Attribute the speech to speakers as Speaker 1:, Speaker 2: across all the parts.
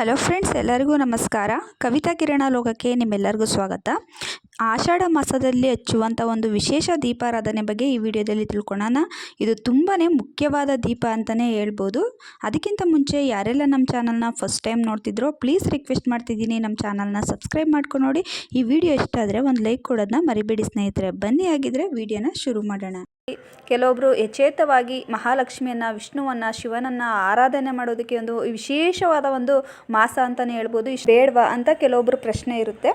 Speaker 1: Hello friends, ಎಲ್ಲರಿಗೂ ನಮಸ್ಕಾರ. ಕವಿತಾ ಕಿರಣ ಲೋಕಕ್ಕೆ ನಿಮ್ಮೆಲ್ಲರಿಗೂ ಸ್ವಾಗತ. ಆಷಾಢ ಮಾಸದಲ್ಲಿ ಹಚ್ಚುವಂಥ ಒಂದು ವಿಶೇಷ ದೀಪಾರಾಧನೆ ಬಗ್ಗೆ ಈ ವಿಡಿಯೋದಲ್ಲಿ ತಿಳ್ಕೊಳ್ಳೋಣ. ಇದು ತುಂಬಾ ಮುಖ್ಯವಾದ ದೀಪ ಅಂತಲೇ ಹೇಳ್ಬೋದು. ಅದಕ್ಕಿಂತ ಮುಂಚೆ ಯಾರೆಲ್ಲ ನಮ್ಮ ಚಾನಲ್ನ ಫಸ್ಟ್ ಟೈಮ್ ನೋಡ್ತಿದ್ರೋ, ಪ್ಲೀಸ್ ರಿಕ್ವೆಸ್ಟ್ ಮಾಡ್ತಿದ್ದೀನಿ ನಮ್ಮ ಚಾನಲ್ನ ಸಬ್ಸ್ಕ್ರೈಬ್ ಮಾಡ್ಕೊಂಡು ನೋಡಿ. ಈ ವಿಡಿಯೋ ಇಷ್ಟ ಆದರೆ ಒಂದು ಲೈಕ್ ಕೊಡೋದನ್ನ ಮರಿಬೇಡಿ ಸ್ನೇಹಿತರೆ. ಬನ್ನಿ ಆಗಿದ್ದರೆ ವಿಡಿಯೋನ ಶುರು ಮಾಡೋಣ. ಕೆಲವೊಬ್ಬರು ಯಚೇತವಾಗಿ ಮಹಾಲಕ್ಷ್ಮಿಯನ್ನು, ವಿಷ್ಣುವನ್ನು, ಶಿವನನ್ನು ಆರಾಧನೆ ಮಾಡೋದಕ್ಕೆ ಒಂದು ವಿಶೇಷವಾದ ಒಂದು ಮಾಸ ಅಂತಲೇ ಹೇಳ್ಬೋದು. ಇಷ್ಟು ಬೇಡವಾ ಅಂತ ಕೆಲವೊಬ್ಬರು ಪ್ರಶ್ನೆ ಇರುತ್ತೆ.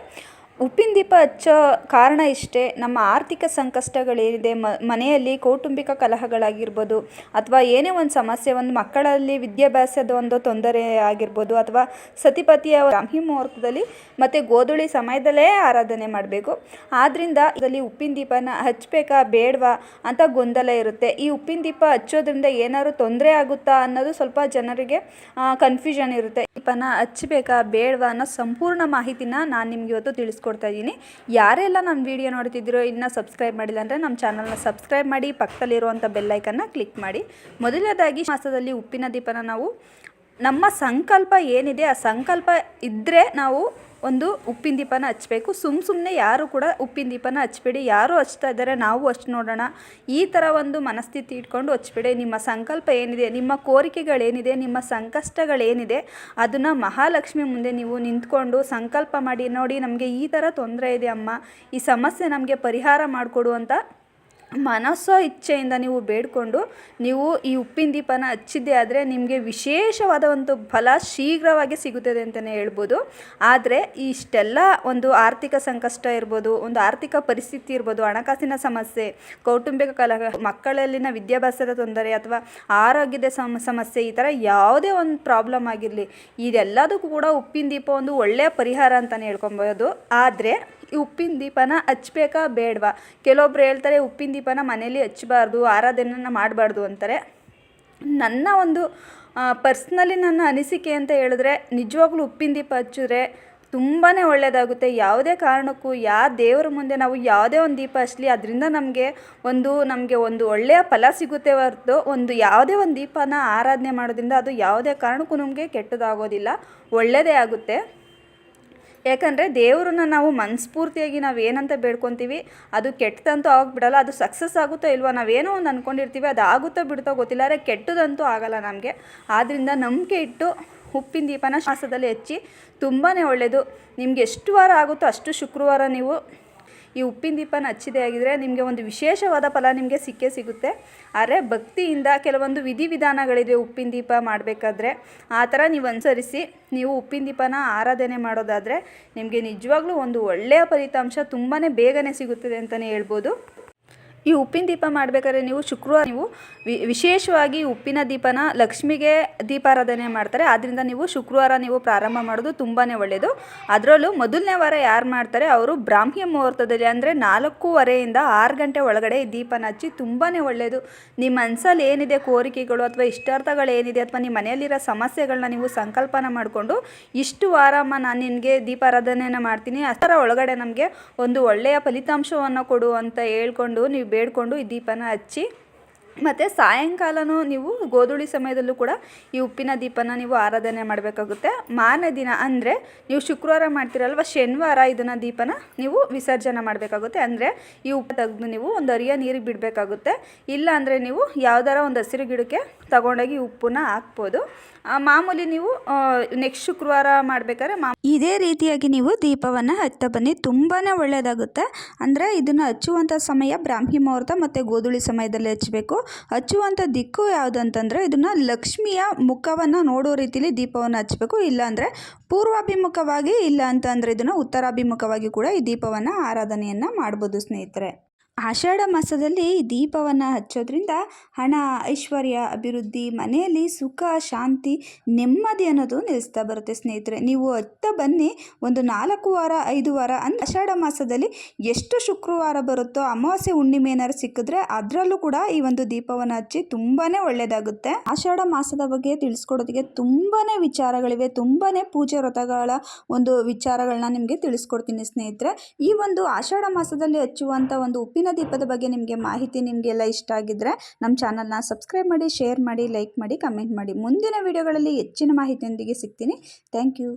Speaker 1: ಉಪ್ಪಿನ ದೀಪ ಹಚ್ಚೋ ಕಾರಣ ಇಷ್ಟೇ, ನಮ್ಮ ಆರ್ಥಿಕ ಸಂಕಷ್ಟಗಳೇನಿದೆ ಮನೆಯಲ್ಲಿ ಕೌಟುಂಬಿಕ ಕಲಹಗಳಾಗಿರ್ಬೋದು, ಅಥವಾ ಏನೇ ಒಂದು ಸಮಸ್ಯೆ, ಒಂದು ಮಕ್ಕಳಲ್ಲಿ ವಿದ್ಯಾಭ್ಯಾಸದ ಒಂದು ತೊಂದರೆ ಆಗಿರ್ಬೋದು, ಅಥವಾ ಸತಿಪತಿಯ ಬ್ರಾಹ್ಮಿ ಮುಹೂರ್ತದಲ್ಲಿ ಮತ್ತು ಗೋಧುಳಿ ಸಮಯದಲ್ಲೇ ಆರಾಧನೆ ಮಾಡಬೇಕು. ಆದ್ದರಿಂದ ಇದರಲ್ಲಿ ಉಪ್ಪಿನ ದೀಪನ ಹಚ್ಚಬೇಕಾ, ಬೇಡವಾ ಅಂತ ಗೊಂದಲ ಇರುತ್ತೆ. ಈ ಉಪ್ಪಿನ ದೀಪ ಹಚ್ಚೋದ್ರಿಂದ ಏನಾದ್ರು ತೊಂದರೆ ಆಗುತ್ತಾ ಅನ್ನೋದು ಸ್ವಲ್ಪ ಜನರಿಗೆ ಕನ್ಫ್ಯೂಷನ್ ಇರುತ್ತೆ. ದೀಪನ ಹಚ್ಚಬೇಕಾ, ಬೇಡವಾ ಅನ್ನೋ ಸಂಪೂರ್ಣ ಮಾಹಿತಿನ ನಾನು ನಿಮಗೆ ಇವತ್ತು ತಿಳಿಸ್ಕೊಡ್ತಾ ಇದ್ದೀನಿ. ಯಾರೆಲ್ಲ ನನ್ನ ವಿಡಿಯೋ ನೋಡ್ತಿದ್ದೀರೋ ಇನ್ನೂ ಸಬ್ಸ್ಕ್ರೈಬ್ ಮಾಡಿಲ್ಲ ಅಂದರೆ ನಮ್ಮ ಚಾನಲ್ನ ಸಬ್ಸ್ಕ್ರೈಬ್ ಮಾಡಿ ಪಕ್ಕದಲ್ಲಿರುವಂಥ ಬೆಲ್ಲೈಕನ್ನ ಕ್ಲಿಕ್ ಮಾಡಿ. ಮೊದಲನೇದಾಗಿ ಮಾಸದಲ್ಲಿ ಉಪ್ಪಿನ ದೀಪನ ನಾವು ನಮ್ಮ ಸಂಕಲ್ಪ ಏನಿದೆ, ಆ ಸಂಕಲ್ಪ ಇದ್ದರೆ ನಾವು ಒಂದು ಉಪ್ಪಿನ ದೀಪನ ಹಚ್ಚಬೇಕು ಸುಮ್ಮ ಸುಮ್ಮನೆ ಯಾರು ಕೂಡ ಉಪ್ಪಿನ ದೀಪನ ಹಚ್ಬೇಡಿ. ಯಾರು ಹಚ್ತಾ ಇದ್ದಾರೆ ನಾವು ಹಚ್ಚಿ ನೋಡೋಣ. ಈ ಥರ ಒಂದು ಮನಸ್ಥಿತಿ ಇಟ್ಕೊಂಡು ಹಚ್ಬೇಡಿ. ನಿಮ್ಮ ಸಂಕಲ್ಪ ಏನಿದೆ, ನಿಮ್ಮ ಕೋರಿಕೆಗಳೇನಿದೆ, ನಿಮ್ಮ ಸಂಕಷ್ಟಗಳೇನಿದೆ, ಅದನ್ನು ಮಹಾಲಕ್ಷ್ಮಿ ಮುಂದೆ ನೀವು ನಿಂತ್ಕೊಂಡು ಸಂಕಲ್ಪ ಮಾಡಿ. ನೋಡಿ, ನಮಗೆ ಈ ಥರ ತೊಂದರೆ ಇದೆ ಅಮ್ಮ. ಈ ಸಮಸ್ಯೆ ನಮಗೆ ಪರಿಹಾರ ಮಾಡಿಕೊಡು ಅಂತ ಮನಸ್ಸೋ ಇಚ್ಛೆಯಿಂದ ನೀವು ಬೇಡಿಕೊಂಡು ನೀವು ಈ ಉಪ್ಪಿನ ದೀಪನ ಹಚ್ಚಿದ್ದೆ ಆದರೆ ನಿಮಗೆ ವಿಶೇಷವಾದ ಒಂದು ಫಲ ಶೀಘ್ರವಾಗಿ ಸಿಗುತ್ತದೆ ಅಂತಲೇ ಹೇಳ್ಬೋದು. ಆದರೆ ಇಷ್ಟೆಲ್ಲ ಒಂದು ಆರ್ಥಿಕ ಸಂಕಷ್ಟ ಇರ್ಬೋದು, ಒಂದು ಆರ್ಥಿಕ ಪರಿಸ್ಥಿತಿ ಇರ್ಬೋದು, ಹಣಕಾಸಿನ ಸಮಸ್ಯೆ, ಕೌಟುಂಬಿಕ ಕಲಹ, ಮಕ್ಕಳಲ್ಲಿನ ವಿದ್ಯಾಭ್ಯಾಸದ ತೊಂದರೆ ಅಥವಾ ಆರೋಗ್ಯದ ಸಮ, ಸಮಸ್ಯೆ ಈ ಥರ ಯಾವುದೇ ಒಂದು ಪ್ರಾಬ್ಲಮ್ ಆಗಿರಲಿ, ಇದೆಲ್ಲದಕ್ಕೂ ಕೂಡ ಉಪ್ಪಿನ ದೀಪ ಒಂದು ಒಳ್ಳೆಯ ಪರಿಹಾರ ಅಂತಲೇ ಹೇಳ್ಕೊಬೋದು. ಆದರೆ ಉಪ್ಪಿನ ದೀಪನ ಹಚ್ಬೇಕಾ ಬೇಡವಾ? ಕೆಲವೊಬ್ರು ಹೇಳ್ತಾರೆ, ಉಪ್ಪಿನ ದೀಪನ ಮನೇಲಿ ಹಚ್ಚಬಾರ್ದು, ಆರಾಧನೆಯನ್ನು ಮಾಡಬಾರ್ದು ಅಂತಾರೆ. ನನ್ನ ಒಂದು ಪರ್ಸ್ನಲಿ ನನ್ನ ಅನಿಸಿಕೆ ಅಂತ ಹೇಳಿದ್ರೆ, ನಿಜವಾಗ್ಲೂ ಉಪ್ಪಿನ ದೀಪ ಹಚ್ಚಿದ್ರೆ ತುಂಬಾ ಒಳ್ಳೆಯದಾಗುತ್ತೆ ಯಾವುದೇ ಕಾರಣಕ್ಕೂ ಯಾವ ದೇವರ ಮುಂದೆ ನಾವು ಯಾವುದೇ ಒಂದು ದೀಪ ಹಚ್ಚಲಿ ಅದರಿಂದ ನಮಗೆ ಒಂದು ನಮಗೆ ಒಂದು ಒಳ್ಳೆಯ ಫಲ ಸಿಗುತ್ತೆ ಹೊರತು, ಒಂದು ಯಾವುದೇ ಒಂದು ದೀಪನ ಆರಾಧನೆ ಮಾಡೋದ್ರಿಂದ ಅದು ಯಾವುದೇ ಕಾರಣಕ್ಕೂ ನಮಗೆ ಕೆಟ್ಟದಾಗೋದಿಲ್ಲ. ಒಳ್ಳೆಯದೇ ಆಗುತ್ತೆ. ಯಾಕಂದರೆ ದೇವ್ರನ್ನ ನಾವು ಮನಸ್ಫೂರ್ತಿಯಾಗಿ ನಾವು ಏನಂತ ಬೇಡ್ಕೊತೀವಿ, ಅದು ಕೆಟ್ಟದಂತೂ ಆಗಿಬಿಡಲ್ಲ, ಅದು ಸಕ್ಸಸ್ ಆಗುತ್ತೋ ಇಲ್ವೋ ನಾವೇನೋ ಒಂದು ಅಂದ್ಕೊಂಡಿರ್ತೀವಿ ಅದು ಆಗುತ್ತೋ ಬಿಡ್ತೋ ಗೊತ್ತಿಲ್ಲ, ಆದರೆ ಕೆಟ್ಟದಂತೂ ಆಗಲ್ಲ ನಮಗೆ. ಆದ್ದರಿಂದ ನಂಬಿಕೆ ಇಟ್ಟು ಉಪ್ಪಿನ ದೀಪನ ಮಾಸದಲ್ಲಿ ಹಚ್ಚಿ ತುಂಬಾ ಒಳ್ಳೆಯದು ನಿಮ್ಗೆ ಎಷ್ಟು ವಾರ ಆಗುತ್ತೋ ಅಷ್ಟು ಶುಕ್ರವಾರ ನೀವು ಈ ಉಪ್ಪಿನ ದೀಪನ ಹಚ್ಚಿದೆ ಆಗಿದ್ರೆ ನಿಮಗೆ ಒಂದು ವಿಶೇಷವಾದ ಫಲ ನಿಮಗೆ ಸಿಕ್ಕೇ ಸಿಗುತ್ತೆ. ಆದರೆ ಭಕ್ತಿಯಿಂದ ಕೆಲವೊಂದು ವಿಧಿವಿಧಾನಗಳಿದೆ ಉಪ್ಪಿನ ದೀಪ ಮಾಡಬೇಕಾದ್ರೆ, ಆ ಥರ ನೀವು ಅನುಸರಿಸಿ, ನೀವು ಉಪ್ಪಿನ ದೀಪನ ಆರಾಧನೆ ಮಾಡೋದಾದರೆ ನಿಮಗೆ ನಿಜವಾಗ್ಲೂ ಒಂದು ಒಳ್ಳೆಯ ಫಲಿತಾಂಶ ತುಂಬಾ ಬೇಗನೆ ಸಿಗುತ್ತದೆ ಅಂತಲೇ ಹೇಳ್ಬೋದು. ಈ ಉಪ್ಪಿನ ದೀಪ ಮಾಡಬೇಕಾದ್ರೆ ನೀವು ಶುಕ್ರವಾರ ನೀವು ವಿಶೇಷವಾಗಿ ಉಪ್ಪಿನ ದೀಪನ ಲಕ್ಷ್ಮಿಗೆ ದೀಪಾರಾಧನೆ ಮಾಡ್ತಾರೆ. ಆದ್ದರಿಂದ ನೀವು ಶುಕ್ರವಾರ ನೀವು ಪ್ರಾರಂಭ ಮಾಡೋದು ತುಂಬಾ ಒಳ್ಳೆಯದು ಅದರಲ್ಲೂ ಮೊದಲನೇ ವಾರ ಯಾರು ಮಾಡ್ತಾರೆ, ಅವರು ಬ್ರಾಹ್ಮಿ ಮುಹೂರ್ತದಲ್ಲಿ ಅಂದರೆ ನಾಲ್ಕೂವರೆಯಿಂದ ಆರು ಗಂಟೆ ಒಳಗಡೆ ಈ ದೀಪನ ಹಚ್ಚಿ ತುಂಬಾ ಒಳ್ಳೆಯದು ನಿಮ್ಮ ಮನಸ್ಸಲ್ಲಿ ಏನಿದೆ ಕೋರಿಕೆಗಳು ಅಥವಾ ಇಷ್ಟಾರ್ಥಗಳು ಏನಿದೆ ಅಥವಾ ನಿಮ್ಮ ಮನೆಯಲ್ಲಿರೋ ಸಮಸ್ಯೆಗಳನ್ನ ನೀವು ಸಂಕಲ್ಪನ ಮಾಡಿಕೊಂಡು ಇಷ್ಟು ವಾರಮ್ಮ ನಾನು ನಿನಗೆ ದೀಪಾರಾಧನೆಯನ್ನು ಮಾಡ್ತೀನಿ. ಅದರ ಒಳಗಡೆ ನಮಗೆ ಒಂದು ಒಳ್ಳೆಯ ಫಲಿತಾಂಶವನ್ನು ಕೊಡು ಅಂತ ಹೇಳ್ಕೊಂಡು ನೀವು ಬೇಡಿಕೊಂಡು ಈ ದೀಪನ ಹಚ್ಚಿ ಮತ್ತು ಸಾಯಂಕಾಲನೂ ನೀವು ಗೋಧೂಳಿ ಸಮಯದಲ್ಲೂ ಕೂಡ ಈ ಉಪ್ಪಿನ ದೀಪನ ನೀವು ಆರಾಧನೆ ಮಾಡಬೇಕಾಗುತ್ತೆ. ಮಾರನೇ ದಿನ ಅಂದರೆ ನೀವು ಶುಕ್ರವಾರ ಮಾಡ್ತೀರಲ್ವ? ಶನಿವಾರ ಇದನ್ನು ದೀಪನ ನೀವು ವಿಸರ್ಜನೆ ಮಾಡಬೇಕಾಗುತ್ತೆ. ಅಂದರೆ ಈ ಉಪ್ಪು ತೆಗೆದು ನೀವು ಒಂದು ಅರಿಯ ನೀರಿಗೆ ಬಿಡಬೇಕಾಗುತ್ತೆ. ಇಲ್ಲ ಅಂದರೆ ನೀವು ಯಾವ್ದಾರ ಒಂದು ಹಸಿರು ಗಿಡಕ್ಕೆ ತಗೊಂಡೋಗಿ ಉಪ್ಪನ್ನ ಹಾಕ್ಬೋದು. ಮಾಮೂಲಿ ನೀವು ನೆಕ್ಸ್ಟ್ ಶುಕ್ರವಾರ ಮಾಡಬೇಕಾದ್ರೆ ಮಾ
Speaker 2: ಇದೇ ರೀತಿಯಾಗಿ ನೀವು ದೀಪವನ್ನು ಹಚ್ತಾ ಬನ್ನಿ. ತುಂಬಾ ಒಳ್ಳೆಯದಾಗುತ್ತೆ ಅಂದರೆ ಇದನ್ನು ಹಚ್ಚುವಂಥ ಸಮಯ ಬ್ರಾಹ್ಮಿ ಮುಹೂರ್ತ ಮತ್ತು ಗೋಧುಳಿ ಸಮಯದಲ್ಲಿ ಹಚ್ಚಬೇಕು ಹಚ್ಚುವಂಥ ದಿಕ್ಕು ಯಾವುದಂತಂದರೆ ಇದನ್ನು ಲಕ್ಷ್ಮಿಯ ಮುಖವನ್ನು ನೋಡೋ ರೀತಿಯಲ್ಲಿ ದೀಪವನ್ನು ಹಚ್ಚಬೇಕು. ಇಲ್ಲಾಂದರೆ ಪೂರ್ವಾಭಿಮುಖವಾಗಿ ಇಲ್ಲ ಅಂತಂದರೆ ಇದನ್ನು ಉತ್ತರಾಭಿಮುಖವಾಗಿ ಕೂಡ ಈ ದೀಪವನ್ನು ಆರಾಧನೆಯನ್ನು ಮಾಡ್ಬೋದು ಸ್ನೇಹಿತರೆ. ಆಷಾಢ ಮಾಸದಲ್ಲಿ ದೀಪವನ್ನು ಹಚ್ಚೋದ್ರಿಂದ ಹಣ, ಐಶ್ವರ್ಯ, ಅಭಿವೃದ್ಧಿ, ಮನೆಯಲ್ಲಿ ಸುಖ, ಶಾಂತಿ, ನೆಮ್ಮದಿ ಅನ್ನೋದು ನೆಲೆಸ್ತಾ ಬರುತ್ತೆ ಸ್ನೇಹಿತರೆ. ನೀವು ಹತ್ತ ಬನ್ನಿ, ಒಂದು ನಾಲ್ಕು ವಾರ, ಐದು ವಾರ ಅಂದರೆ ಆಷಾಢ ಮಾಸದಲ್ಲಿ ಎಷ್ಟು ಶುಕ್ರವಾರ ಬರುತ್ತೋ, ಅಮಾವಾಸ್ಯೆ ಹುಣ್ಣಿಮೆ ಏನಾದ್ರು ಸಿಕ್ಕಿದ್ರೆ ಅದರಲ್ಲೂ ಕೂಡ ಈ ಒಂದು ದೀಪವನ್ನು ಹಚ್ಚಿ ತುಂಬಾ ಒಳ್ಳೆಯದಾಗುತ್ತೆ ಆಷಾಢ ಮಾಸದ ಬಗ್ಗೆ ತಿಳಿಸ್ಕೊಡೋದಕ್ಕೆ ತುಂಬಾ ವಿಚಾರಗಳಿವೆ ತುಂಬಾ ಪೂಜೆ ವ್ರತಗಳ ಒಂದು ವಿಚಾರಗಳನ್ನ ನಿಮಗೆ ತಿಳಿಸ್ಕೊಡ್ತೀನಿ ಸ್ನೇಹಿತರೆ. ಈ ಒಂದು ಆಷಾಢ ಮಾಸದಲ್ಲಿ ಹಚ್ಚುವಂಥ ಒಂದು ಉಪ್ಪಿನ ಇವತ್ತಿನ ದೀಪದ ಬಗ್ಗೆ ನಿಮಗೆ ಮಾಹಿತಿ ನಿಮಗೆಲ್ಲ ಇಷ್ಟ ಆಗಿದ್ದರೆ ನಮ್ಮ ಚಾನಲ್ನ ಸಬ್ಸ್ಕ್ರೈಬ್ ಮಾಡಿ ಶೇರ್ ಮಾಡಿ ಲೈಕ್ ಮಾಡಿ ಕಮೆಂಟ್ ಮಾಡಿ. ಮುಂದಿನ ವಿಡಿಯೋಗಳಲ್ಲಿ ಹೆಚ್ಚಿನ ಮಾಹಿತಿಯೊಂದಿಗೆ ಸಿಗ್ತೀನಿ. Thank you